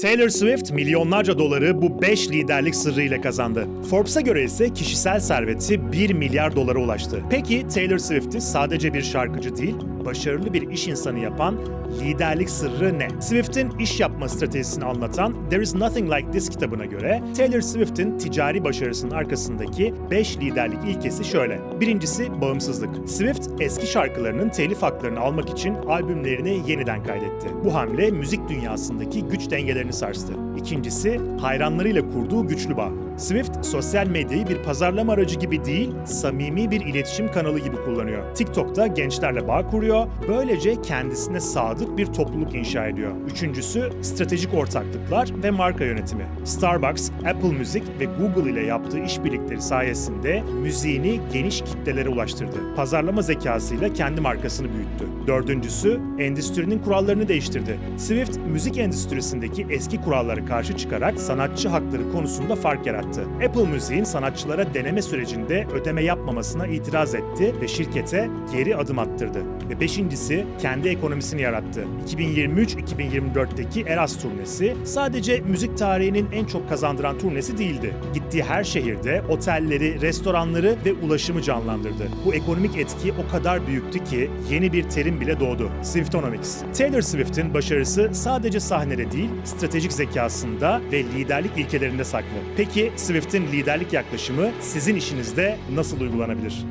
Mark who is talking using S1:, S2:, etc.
S1: Taylor Swift milyonlarca doları bu 5 liderlik sırrıyla kazandı. Forbes'a göre ise kişisel serveti 1 milyar dolara ulaştı. Peki Taylor Swift'i sadece bir şarkıcı değil, başarılı bir iş insanı yapan liderlik sırrı ne? Swift'in iş yapma stratejisini anlatan There is Nothing Like This kitabına göre Taylor Swift'in ticari başarısının arkasındaki 5 liderlik ilkesi şöyle. Birincisi bağımsızlık. Swift eski şarkılarının telif haklarını almak için albümlerini yeniden kaydetti. Bu hamle müzik dünyasındaki güç dengelerini sarstı. İkincisi hayranlarıyla kurduğu güçlü bağ. Swift sosyal medyayı bir pazarlama aracı gibi değil, samimi bir iletişim kanalı gibi kullanıyor. TikTok'ta gençlerle bağ kuruyor, böylece kendisine sadık bir topluluk inşa ediyor. Üçüncüsü stratejik ortaklıklar ve marka yönetimi. Starbucks, Apple Music ve Google ile yaptığı işbirlikleri sayesinde müziğini geniş kitlelere ulaştırdı. Pazarlama zekasıyla kendi markasını büyüttü. Dördüncüsü, endüstrinin kurallarını değiştirdi. Swift, müzik endüstrisindeki eski kurallara karşı çıkarak sanatçı hakları konusunda fark yarattı. Apple Müziğin sanatçılara deneme sürecinde ödeme yapmamasına itiraz etti ve şirkete geri adım attırdı. Ve beşincisi, kendi ekonomisini yarattı. 2023-2024'teki Eras turnesi sadece müzik tarihinin en çok kazandıran turnesi değildi. Gittiği her şehirde otelleri, restoranları ve ulaşımı canlandırdı. Bu ekonomik etki o kadar büyüktü ki yeni bir terim bile doğdu. Swiftonomics. Taylor Swift'in başarısı sadece sahnede değil, stratejik zekasında ve liderlik ilkelerinde saklı. Peki Swift'in liderlik yaklaşımı sizin işinizde nasıl uygulanabilir?